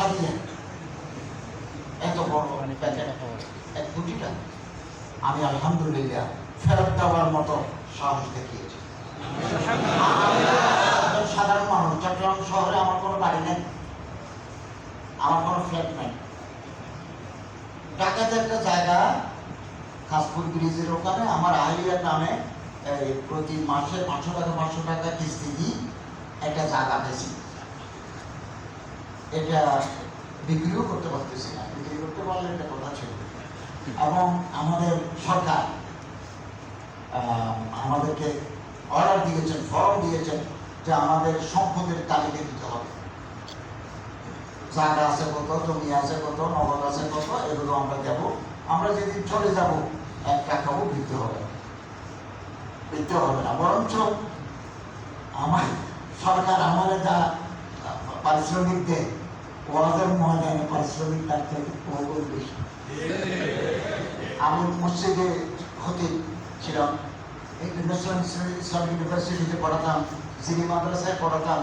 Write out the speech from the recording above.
হাদিয়া এত বড় এক কোটি টাকা আমি আলহামদুলিল্লাহ ফেরত দেওয়ার মতো সাহস দেখিয়েছি। সাধারণ মানুষ চট্টগ্রাম শহরে আমার কোনো বাড়ি নেই আমার কোনো ফ্ল্যাট নেই। ঢাকাতে একটা জায়গা কাশপুর ব্রিজের ওখানে আমার আহলিয়ার নামে এই প্রতি মাসে পাঁচশো টাকা পাঁচশো টাকা কিস্তি দিই একটা জায়গা পেয়েছি এটা বিক্রিও করতে পারতেছি না। বিক্রি করতে পারলে একটা কথা ছিল। এবং আমাদের সরকার আমাদেরকে অর্ডার দিয়েছেন ফর্ম দিয়েছেন যে আমাদের সম্পদের তালিকা দিতে হবে। জায়গা আছে কত, জমি আছে কত, নগদ আছে কত, এগুলো আমরা দেবো। আমরা যেদিন চলে যাব, এক টাকাও দিতে হবে দিতে হবে না। বরঞ্চ আমার সরকার আমাদের যা পারিশ্রমিক দেয় ওয়াজের ময়দানে পারিশ্রমিক তার থেকে বহুগুণ বেশি। আমি মসজিদে হতে ছিলাম। ইন্টারন্যাশনাল ইসলাম ইউনিভার্সিটিতে পড়াতাম সিনি মাদ্রাসায় পড়াতাম